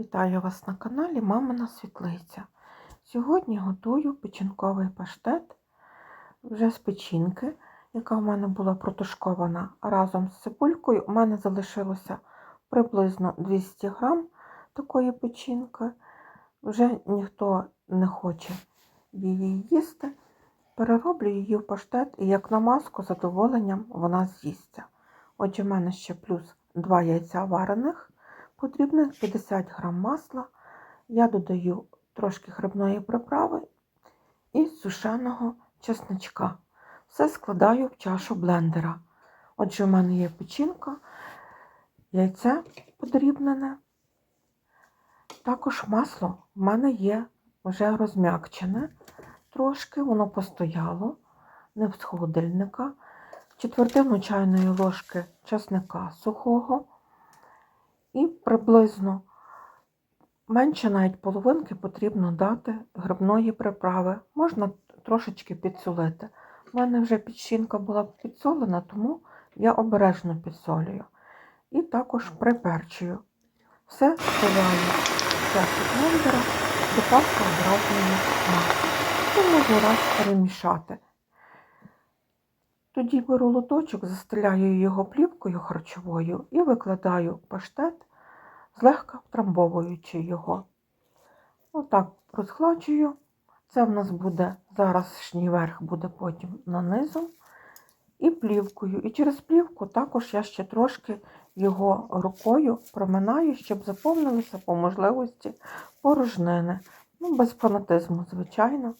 Вітаю вас на каналі Мамина Світлиця. Сьогодні готую печінковий паштет вже з печінки, яка в мене була протушкована разом з цибулькою. У мене залишилося приблизно 200 грам такої печінки. Вже ніхто не хоче її їсти. Перероблю її в паштет і як намазку з задоволенням вона з'їсться. Отже, в мене ще плюс 2 яйця варених потрібно 50 грам масла. Я додаю трошки грибної приправи і сушеного чесничка. Все складаю в чашу блендера. Отже, в мене є печінка, яйце подрібнене. Також масло в мене є вже розм'якчене. Трошки воно постояло, не з холодильника. Четвертину чайної ложки чесника сухого. І приблизно менше навіть половинки потрібно дати грибної приправи. Можна трошечки підсолити. У мене вже печінка була підсолена, тому я обережно підсолюю. І також приперчую. Все вставляю в чашу блендера, до паска одразу не маси. І можу раз перемішати. Тоді беру лоточок, застеляю його плівкою харчовою і викладаю паштет, злегка втрамбовуючи його. Отак розхлачую. Це в нас буде зараз верх буде потім нанизу і плівкою. І через плівку також я ще трошки його рукою проминаю, щоб заповнилися по можливості порожнини. Ну, без фанатизму, звичайно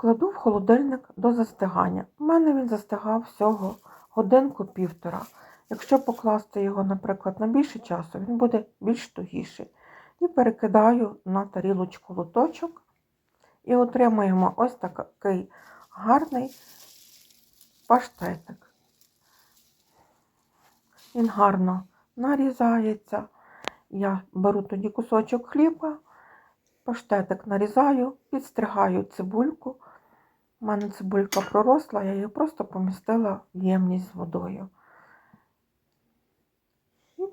кладу в холодильник до застигання. У мене він застигав всього годинку-півтора. Якщо покласти його, наприклад, на більше часу, він буде більш тугіший. І перекидаю на тарілочку лоточок і отримуємо ось такий гарний паштетик. Він гарно нарізається. Я беру тоді кусочок хліба, паштетик нарізаю, підстригаю цибульку. У мене цибулька проросла, я її просто помістила в ємність з водою. І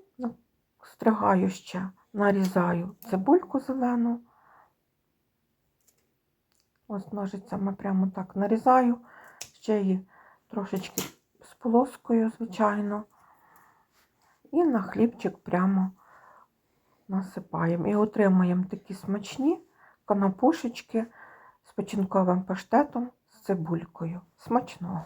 стригаю ще, нарізаю цибульку зелену. Ось ножицями прямо так нарізаю, ще її трошечки з полоскою, звичайно. І на хлібчик прямо насипаємо. І отримуємо такі смачні канапушечки печінковим паштетом цибулькою. Смачного!